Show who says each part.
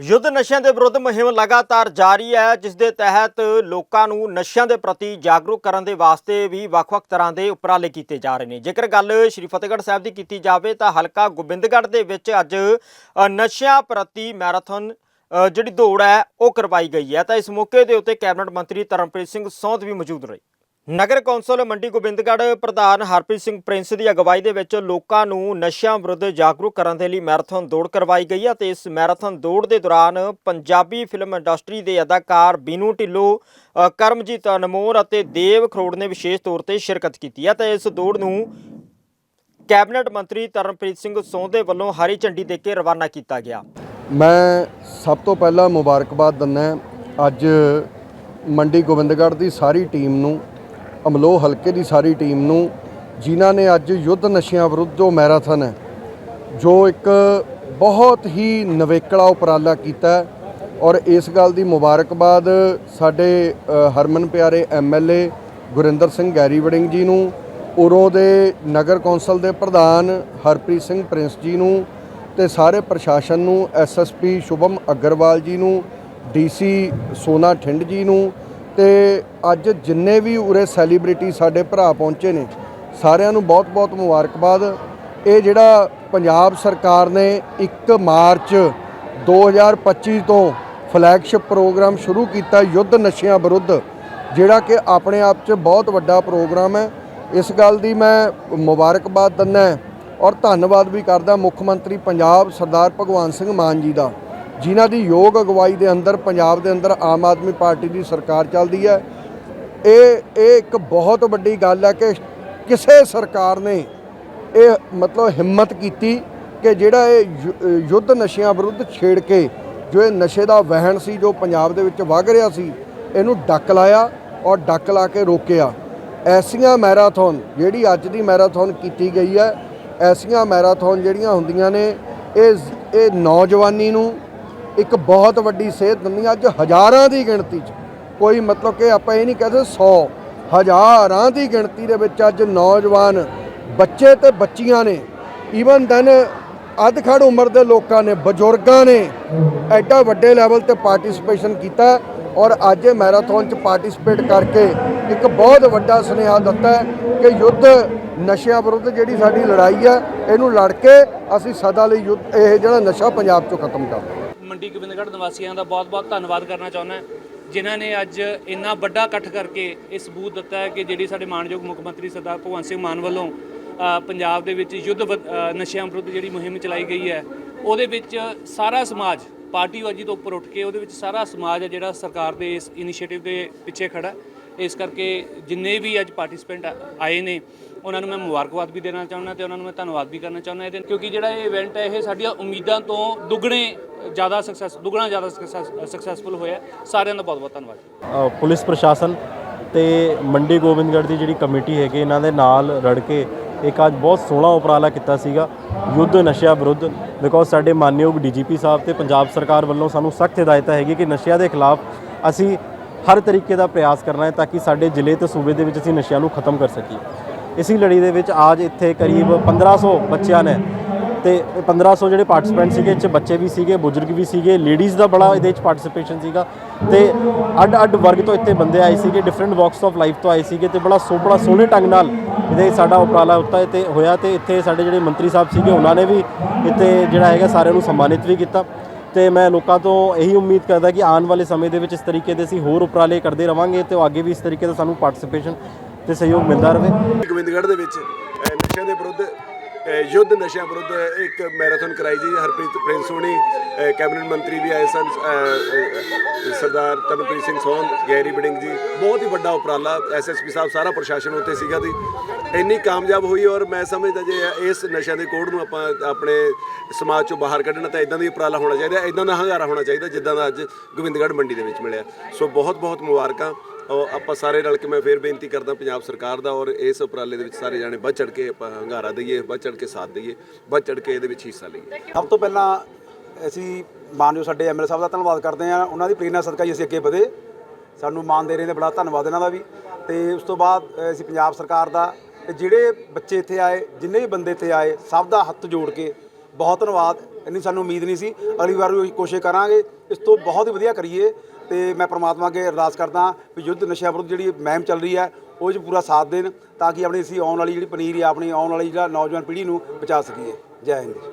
Speaker 1: ਯੁੱਧ ਨਸ਼ਿਆਂ ਦੇ ਵਿਰੁੱਧ ਮੁਹਿੰਮ ਲਗਾਤਾਰ ਜਾਰੀ ਹੈ, ਜਿਸ ਦੇ ਤਹਿਤ ਲੋਕਾਂ ਨੂੰ ਨਸ਼ਿਆਂ ਦੇ ਪ੍ਰਤੀ ਜਾਗਰੂਕ ਕਰਨ ਦੇ ਵਾਸਤੇ ਵੀ ਵੱਖ-ਵੱਖ ਤਰ੍ਹਾਂ ਦੇ ਉਪਰਾਲੇ ਕੀਤੇ ਜਾ ਰਹੇ ਨੇ। ਜੇਕਰ ਗੱਲ ਸ਼੍ਰੀ ਫਤਿਹਗੜ੍ਹ ਸਾਹਿਬ ਦੀ ਕੀਤੀ ਜਾਵੇ, ਤਾਂ ਹਲਕਾ ਗੋਬਿੰਦਗੜ੍ਹ ਦੇ ਵਿੱਚ ਅੱਜ ਨਸ਼ਿਆਂ ਪ੍ਰਤੀ ਮੈਰਾਥਨ ਜਿਹੜੀ ਦੌੜ ਹੈ, ਉਹ ਕਰਵਾਈ ਗਈ ਹੈ। ਤਾਂ ਇਸ ਮੌਕੇ ਦੇ ਉੱਤੇ ਕੈਬਨਿਟ ਮੰਤਰੀ ਤਰਨਪ੍ਰੀਤ ਸਿੰਘ ਸੌਂਧ ਵੀ ਮੌਜੂਦ ਰਹੇ। ਨਗਰ ਕੌਂਸਲ ਮੰਡੀ ਗੋਬਿੰਦਗੜ੍ਹ ਪ੍ਰਧਾਨ ਹਰਪ੍ਰੀਤ ਸਿੰਘ ਪ੍ਰਿੰਸ ਦੀ ਅਗਵਾਈ ਦੇ ਵਿੱਚ ਲੋਕਾਂ ਨੂੰ ਨਸ਼ਿਆਂ ਵਿਰੁੱਧ ਜਾਗਰੂਕ ਕਰਨ ਦੇ ਲਈ ਮੈਰਾਥਨ ਦੌੜ ਕਰਵਾਈ ਗਈ ਹੈ ਤੇ ਇਸ ਮੈਰਾਥਨ ਦੌੜ ਦੇ ਦੌਰਾਨ ਪੰਜਾਬੀ ਫਿਲਮ ਇੰਡਸਟਰੀ ਦੇ ਅਦਾਕਾਰ ਬੀਨੂ ਢਿੱਲੋਂ ਕਰਮਜੀਤ ਅਨਮੋਰ ਅਤੇ ਦੇਵ ਖਰੋੜ ਨੇ ਵਿਸ਼ੇਸ਼ ਤੌਰ ਤੇ ਸ਼ਿਰਕਤ ਕੀਤੀ ਹੈ ਤੇ ਇਸ ਦੌੜ ਨੂੰ ਕੈਬਨਿਟ ਮੰਤਰੀ ਤਰਨਪ੍ਰੀਤ ਸਿੰਘ ਸੋਂਦੇ ਵੱਲੋਂ ਹਰੀ ਝੰਡੀ ਦੇ ਕੇ ਰਵਾਨਾ ਕੀਤਾ ਗਿਆ।
Speaker 2: ਮੈਂ ਸਭ ਤੋਂ ਪਹਿਲਾਂ ਮੁਬਾਰਕਬਾਦ ਦਿੰਦਾ ਅੱਜ ਮੰਡੀ ਗੋਬਿੰਦਗੜ੍ਹ ਦੀ ਸਾਰੀ ਟੀਮ ਨੂੰ ਅਮਲੋ ਹਲਕੇ ਦੀ ਸਾਰੀ ਟੀਮ ਨੂੰ, ਜਿਨ੍ਹਾਂ ਨੇ ਅੱਜ ਯੁੱਧ ਨਸ਼ਿਆਂ ਵਿਰੁੱਧ ਜੋ ਮੈਰਾਥਨ ਹੈ, ਜੋ ਇੱਕ ਬਹੁਤ ਹੀ ਨਵੇਕਲਾ ਉਪਰਾਲਾ ਕੀਤਾ ਔਰ ਇਸ ਗੱਲ ਦੀ ਮੁਬਾਰਕਬਾਦ ਸਾਡੇ ਹਰਮਨ ਪਿਆਰੇ ਐਮਐਲਏ ਗੁਰਿੰਦਰ ਸਿੰਘ ਗੈਰੀ ਵੜਿੰਗ ਜੀ ਨੂੰ, ਉਰੋਂ ਦੇ ਨਗਰ ਕੌਂਸਲ ਦੇ ਪ੍ਰਧਾਨ ਹਰਪ੍ਰੀਤ ਸਿੰਘ ਪ੍ਰਿੰਸ ਜੀ ਨੂੰ ਤੇ ਸਾਰੇ ਪ੍ਰਸ਼ਾਸਨ ਨੂੰ ਐਸਐਸਪੀ ਸ਼ੁਭਮ ਅਗਰਵਾਲ ਜੀ ਨੂੰ ਡੀਸੀ ਸੋਨਾ ਠਿੰਡ ਜੀ ਨੂੰ ਤੇ ਅੱਜ ਜਿੰਨੇ ਵੀ ਉਰੇ ਸੈਲੀਬ੍ਰਿਟੀ ਸਾਡੇ ਭਰਾ ਪਹੁੰਚੇ ਨੇ, ਸਾਰਿਆਂ ਨੂੰ ਬਹੁਤ-ਬਹੁਤ ਮੁਬਾਰਕਬਾਦ। ਇਹ ਜਿਹੜਾ ਪੰਜਾਬ ਸਰਕਾਰ ਨੇ 1 ਮਾਰਚ 2025 ਤੋਂ ਫਲੈਗਸ਼ਿਪ ਪ੍ਰੋਗਰਾਮ ਸ਼ੁਰੂ ਕੀਤਾ ਯੁੱਧ ਨਸ਼ਿਆਂ ਵਿਰੁੱਧ, ਜਿਹੜਾ ਕਿ ਆਪਣੇ ਆਪ 'ਚ ਬਹੁਤ ਵੱਡਾ ਪ੍ਰੋਗਰਾਮ ਹੈ। ਇਸ ਗੱਲ ਦੀ ਮੈਂ ਮੁਬਾਰਕਬਾਦ ਦਿੰਦਾ ਔਰ ਧੰਨਵਾਦ ਵੀ ਕਰਦਾ ਮੁੱਖ ਮੰਤਰੀ ਪੰਜਾਬ ਸਰਦਾਰ ਭਗਵੰਤ ਸਿੰਘ ਮਾਨ ਜੀ ਦਾ। ਜਿਨ੍ਹਾਂ ਦੀ ਯੋਗ ਅਗਵਾਈ ਦੇ ਅੰਦਰ, ਪੰਜਾਬ ਦੇ ਅੰਦਰ ਆਮ ਆਦਮੀ ਪਾਰਟੀ ਦੀ ਸਰਕਾਰ ਚੱਲਦੀ ਹੈ। ਇਹ ਇਹ ਇੱਕ ਬਹੁਤ ਵੱਡੀ ਗੱਲ ਹੈ ਕਿ ਕਿਸੇ ਸਰਕਾਰ ਨੇ ਇਹ ਮਤਲਬ ਹਿੰਮਤ ਕੀਤੀ ਕਿ ਜਿਹੜਾ ਇਹ ਯੁ- ਯੁੱਧ ਨਸ਼ਿਆਂ ਵਿਰੁੱਧ ਛੇੜ ਕੇ ਜੋ ਇਹ ਨਸ਼ੇ ਦਾ ਵਹਿਣ ਸੀ, ਜੋ ਪੰਜਾਬ ਦੇ ਵਿੱਚ ਵਗ ਰਿਹਾ ਸੀ, ਇਹਨੂੰ ਡੱਕ ਲਾਇਆ ਔਰ ਡੱਕ ਲਾ ਕੇ ਰੋਕਿਆ। ਐਸੀਆਂ ਮੈਰਾਥਨ, ਜਿਹੜੀ ਅੱਜ ਦੀ ਮੈਰਾਥਨ ਕੀਤੀ ਗਈ ਹੈ, ਐਸੀਆਂ ਮੈਰਾਥਨ ਜਿਹੜੀਆਂ ਹੁੰਦੀਆਂ ਨੇ, ਇਹ ਇਹ ਨੌਜਵਾਨੀ ਨੂੰ ਇੱਕ ਬਹੁਤ ਵੱਡੀ ਸਿਹਤ ਦਿੰਦੀ ਅੱਜ ਹਜ਼ਾਰਾਂ ਦੀ ਗਿਣਤੀ 'ਚ। ਕੋਈ ਮਤਲਬ ਕਿ ਆਪਾਂ ਇਹ ਨਹੀਂ ਕਹਿੰਦੇ 100 ਹਜ਼ਾਰਾਂ ਦੀ ਗਿਣਤੀ ਦੇ ਵਿੱਚ ਅੱਜ ਨੌਜਵਾਨ ਬੱਚੇ ਤੇ ਬੱਚੀਆਂ ਨੇ। ਈਵਨ ਦੈਨ ਅਧਖੜ ਉਮਰ ਦੇ ਲੋਕਾਂ ਨੇ, ਬਜ਼ੁਰਗਾਂ ਨੇ ਐਡਾ ਵੱਡੇ ਲੈਵਲ ਤੇ ਪਾਰਟਿਸਿਪੇਸ਼ਨ ਕੀਤਾ ਔਰ ਅੱਜ ਇਹ ਮੈਰਾਥਨ 'ਚ ਪਾਰਟਿਸਿਪੇਟ ਕਰਕੇ ਇੱਕ ਬਹੁਤ ਵੱਡਾ ਸੁਨੇਹਾ ਦਿੱਤਾ ਕਿ ਯੁੱਧ ਨਸ਼ਿਆਂ ਵਿਰੁੱਧ ਜਿਹੜੀ ਸਾਡੀ ਲੜਾਈ ਹੈ ਇਹਨੂੰ ਲੜ ਕੇ ਅਸੀਂ ਸਦਾ ਲਈ ਯੁੱਧ, ਇਹ ਜਿਹੜਾ ਨਸ਼ਾ ਪੰਜਾਬ 'ਚੋਂ ਖਤਮ ਕਰ
Speaker 3: ਮੰਡੀ ਗੋਬਿੰਦਗੜ੍ਹ ਨਿਵਾਸੀਆਂ ਦਾ ਬਹੁਤ-ਬਹੁਤ ਧੰਨਵਾਦ ਕਰਨਾ ਚਾਹੁੰਦਾ ਜਿਨ੍ਹਾਂ ਨੇ ਅੱਜ ਇੰਨਾ ਵੱਡਾ ਇਕੱਠ ਕਰਕੇ ਇਹ ਸਬੂਤ ਦਿੱਤਾ ਹੈ ਕਿ ਜਿਹੜੀ ਸਾਡੇ ਮਾਨਯੋਗ ਮੁੱਖ ਮੰਤਰੀ ਸਰਦਾਰ ਭਗਵੰਤ ਸਿੰਘ ਮਾਨ ਵੱਲੋਂ ਪੰਜਾਬ ਦੇ ਵਿੱਚ ਯੁੱਧ ਨਸ਼ਿਆਂ ਵਿਰੁੱਧ ਜਿਹੜੀ ਮੁਹਿੰਮ ਚਲਾਈ ਗਈ ਹੈ, ਉਹਦੇ ਵਿੱਚ ਸਾਰਾ ਸਮਾਜ ਪਾਰਟੀਬਾਜ਼ੀ ਤੋਂ ਉੱਪਰ ਉੱਠ ਕੇ ਉਹਦੇ ਵਿੱਚ ਸਾਰਾ ਸਮਾਜ ਹੈ ਜਿਹੜਾ ਸਰਕਾਰ ਦੇ ਇਸ ਇਨੀਸ਼ੀਏਟਿਵ ਦੇ ਪਿੱਛੇ ਖੜਾ ਹੈ। ਇਸ ਕਰਕੇ ਜਿੰਨੇ ਵੀ ਅੱਜ ਪਾਰਟਿਸਪੈਂਟ ਆਏ ਨੇ, ਉਹਨਾਂ ਨੂੰ ਮੈਂ ਮੁਬਾਰਕਬਾਦ ਵੀ ਦੇਣਾ ਚਾਹੁੰਦਾ ਤੇ ਉਹਨਾਂ ਨੂੰ ਮੈਂ ਧੰਨਵਾਦ ਵੀ ਕਰਨਾ ਚਾਹੁੰਦਾ ਇਹਦੇ ਕਿਉਂਕਿ ਜਿਹੜਾ ਇਹ ਇਵੈਂਟ ਹੈ, ਇਹ ਸਾਡੀਆਂ ਉਮੀਦਾਂ ਤੋਂ ਦੁੱਗਣੇ ਜ਼ਿਆਦਾ ਸਕਸੈਸ ਦੁੱਗਣਾ ਜ਼ਿਆਦਾ ਸਕਸੈਸਫੁਲ ਹੋਇਆ ਸਾਰਿਆਂ ਦਾ ਬਹੁਤ ਬਹੁਤ ਧੰਨਵਾਦ।
Speaker 4: ਪੁਲਿਸ ਪ੍ਰਸ਼ਾਸਨ ਤੇ ਮੰਡੀ ਗੋਬਿੰਦਗੜ੍ਹ ਦੀ ਜਿਹੜੀ ਕਮੇਟੀ ਹੈਗੀ, ਇਹਨਾਂ ਦੇ ਨਾਲ ਰੜ ਕੇ ਇੱਕ ਅੱਜ ਬਹੁਤ ਸੋਹਣਾ ਉਪਰਾਲਾ ਕੀਤਾ ਸੀਗਾ, ਯੁੱਧ ਨਸ਼ਿਆਂ ਵਿਰੁੱਧ ਬਿਕੋਜ਼ ਸਾਡੇ ਮਾਨਯੋਗ ਡੀਜੀਪੀ ਸਾਹਿਬ ਤੇ ਪੰਜਾਬ ਸਰਕਾਰ ਵੱਲੋਂ ਸਾਨੂੰ ਸਖਤ ਹਦਾਇਤਾਂ ਹੈਗੀ ਕਿ ਨਸ਼ਿਆਂ ਦੇ ਖਿਲਾਫ ਅਸੀਂ ਹਰ ਤਰੀਕੇ ਦਾ ਪ੍ਰਯਾਸ ਕਰਨਾ ਹੈ ਤਾਂ ਕਿ ਸਾਡੇ ਜ਼ਿਲ੍ਹੇ ਤੇ ਸੂਬੇ ਦੇ ਵਿੱਚ ਅਸੀਂ ਨਸ਼ਿਆਂ ਨੂੰ ਖਤਮ ਕਰ ਸਕੀਏ। ਇਸੀ ਲੜੀ ਦੇ ਵਿੱਚ ਆਜ ਇੱਥੇ ਕਰੀਬ 1500 ਬੱਚਿਆਂ ਨੇ ਤੇ 1500 ਜਿਹੜੇ ਪਾਰਟਿਸਪੈਂਟ ਸੀਗੇ, ਇਹ 'ਚ ਬੱਚੇ ਵੀ ਸੀਗੇ, ਬਜ਼ੁਰਗ ਵੀ ਸੀਗੇ ਲੇਡੀਜ਼ ਦਾ ਬੜਾ ਇਹਦੇ ਵਿੱਚ ਪਾਰਟਿਸਿਪੇਸ਼ਨ ਸੀਗਾ। ਤੇ ਅੱਡ ਅੱਡ ਵਰਗ ਤੋਂ ਇੱਥੇ ਬੰਦੇ ਆਏ ਸੀਗੇ ਡਿਫਰੈਂਟ ਵਾਕਸ ਆਫ ਲਾਈਫ ਤੋਂ ਆਏ ਸੀਗੇ ਤੇ ਬੜਾ ਸੋ ਸੋਹਣੇ ਢੰਗ ਨਾਲ ਇਹਦੇ ਸਾਡਾ ਉਪਰਾਲਾ ਉੱਤਾ ਤੇ ਹੋਇਆ ਤੇ ਇੱਥੇ ਸਾਡੇ ਜਿਹੜੇ ਮੰਤਰੀ ਸਾਹਿਬ ਸੀਗੇ, ਉਹਨਾਂ ਨੇ ਵੀ ਇੱਥੇ ਜਿਹੜਾ ਹੈਗਾ ਸਾਰਿਆਂ ਨੂੰ ਸਨਮਾਨਿਤ ਵੀ ਕੀਤਾ। ਤੇ ਮੈਂ ਲੋਕਾਂ ਤੋਂ ਇਹੀ ਉਮੀਦ ਕਰਦਾ ਕਿ ਆਉਣ ਵਾਲੇ ਸਮੇਂ ਦੇ ਵਿੱਚ ਇਸ ਤਰੀਕੇ ਦੇ ਅਸੀਂ ਹੋਰ ਉਪਰਾਲੇ ਕਰਦੇ ਰਵਾਂਗੇ ਤੇ ਅੱਗੇ ਵੀ ਇਸ ਤਰੀਕੇ ਦਾ ਸਾਨੂੰ ਪਾਰਟਿਸਿਪੇਸ਼ਨ ਤੇ ਸਹਿਯੋਗ ਮਿਲਦਾ ਰਹੇ।
Speaker 5: ਗੋਬਿੰਦਗੜ੍ਹ ਦੇ ਵਿੱਚ ਅ, ਨਸ਼ਿਆਂ ਦੇ ਵਿਰੁੱਧ ਯੁੱਧ ਨਸ਼ਿਆਂ ਵਿਰੁੱਧ ਇੱਕ ਮੈਰਾਥਨ ਕਰਾਈ ਜੀ। ਹਰਪ੍ਰੀਤ, ਪ੍ਰਿੰਸ ਹੋਣੀ ਕੈਬਨਿਟ ਮੰਤਰੀ ਵੀ ਆਏ ਸਨ। ਸਰਦਾਰ ਤਰਨਪ੍ਰੀਤ ਸਿੰਘ ਸੋਹਨ, ਗੈਰੀ ਬਿਡਿੰਗ ਜੀ, ਬਹੁਤ ਹੀ ਵੱਡਾ ਉਪਰਾਲਾ। ਐਸਐਸਪੀ ਸਾਹਿਬ ਸਾਰਾ ਪ੍ਰਸ਼ਾਸਨ ਉੱਤੇ ਸੀਗਾ ਦੀ ਇੰਨੀ ਕਾਮਯਾਬ ਹੋਈ ਔਰ ਮੈਂ ਸਮਝਦਾ ਜੇ ਇਸ ਨਸ਼ਿਆਂ ਦੇ ਕੋੜ ਨੂੰ ਆਪਾਂ ਆਪਣੇ ਸਮਾਜ ਚੋਂ ਬਾਹਰ ਕੱਢਣਾ ਤਾਂ ਇਦਾਂ ਦੀ ਉਪਰਾਲਾ ਹੋਣਾ ਚਾਹੀਦਾ। ਇਦਾਂ ਦਾ ਹੰਗਾਰਾ ਹੋਣਾ ਚਾਹੀਦਾ ਜਿੱਦਾਂ ਦਾ ਅੱਜ ਗੋਬਿੰਦਗੜ੍ਹ ਮੰਡੀ ਦੇ ਵਿੱਚ ਮਿਲਿਆ। ਸੋ ਬਹੁਤ ਬਹੁਤ ਮੁਬਾਰਕਾਂ। ਔਰ ਆਪਾਂ ਸਾਰੇ ਰਲ ਕੇ ਮੈਂ ਫੇਰ ਬੇਨਤੀ ਕਰਦਾ ਪੰਜਾਬ ਸਰਕਾਰ ਦਾ ਔਰ ਇਸ ਉਪਰਾਲੇ ਦੇ ਵਿੱਚ ਸਾਰੇ ਜਾਣੇ ਵੱਧ ਚੜ ਕੇ ਆਪਾਂ ਹੰਗਾਰਾ ਦਈਏ, ਵੱਧ ਚੜ ਕੇ ਸਾਥ ਦਈਏ, ਵੱਧ ਚੜ ਕੇ ਇਹਦੇ ਵਿੱਚ ਹਿੱਸਾ ਲਈਏ।
Speaker 6: ਸਭ ਤੋਂ ਪਹਿਲਾਂ ਅਸੀਂ ਮਾਨਯੋਗ ਸਾਡੇ ਐਮਐਲਏ ਸਾਹਿਬ ਦਾ ਧੰਨਵਾਦ ਕਰਦੇ ਹਾਂ। ਉਹਨਾਂ ਦੀ ਪ੍ਰੇਰਨਾ ਸਦਕਾ ਹੀ ਅਸੀਂ ਅੱਗੇ ਵਧੇ। ਸਾਨੂੰ ਮਾਨ ਦੇ ਰਹੇ ਨੇ ਬੜਾ ਧੰਨਵਾਦ ਇਹਨਾਂ ਦਾ ਵੀ। ਤੇ ਉਸ ਤੋਂ ਬਾਅਦ ਅਸੀਂ ਪੰਜਾਬ ਸਰਕਾਰ ਦਾ ਤੇ ਜਿਹੜੇ ਬੱਚੇ ਇੱਥੇ ਆਏ, ਜਿੰਨੇ ਵੀ ਬੰਦੇ ਇੱਥੇ ਆਏ, ਸਭ ਦਾ ਹੱਥ ਜੋੜ ਕੇ ਬਹੁਤ ਧੰਨਵਾਦ। ਇੰਨੀ ਸਾਨੂੰ ਉਮੀਦ ਨਹੀਂ ਸੀ। ਅਗਲੀ ਵਾਰ ਵੀ ਕੋਸ਼ਿਸ਼ ਕਰਾਂਗੇ। ਇਸ ਤੋਂ ਬਹੁਤ ਹੀ ਵਧੀਆ ਕਰੀਏ। ਤੇ ਮੈਂ ਪ੍ਰਮਾਤਮਾ ਅੱਗੇ ਅਰਦਾਸ ਕਰਦਾ ਵੀ ਯੁੱਧ ਨਸ਼ਿਆਂ ਵਿਰੁੱਧ ਜਿਹੜੀ ਮਹਿਮ ਚੱਲ ਰਹੀ ਹੈ, ਉਹ 'ਚ ਪੂਰਾ ਸਾਥ ਦੇਣ ਤਾਂ ਕਿ ਆਪਣੀ ਅਸੀਂ ਆਉਣ ਵਾਲੀ ਜਿਹੜੀ ਪਨੀਰੀ ਆ, ਆਪਣੀ ਆਉਣ ਵਾਲੀ ਜਿਹੜਾ ਨੌਜਵਾਨ ਪੀੜ੍ਹੀ ਨੂੰ ਬਚਾ ਸਕੀਏ। ਜੈ ਹਿੰਦ।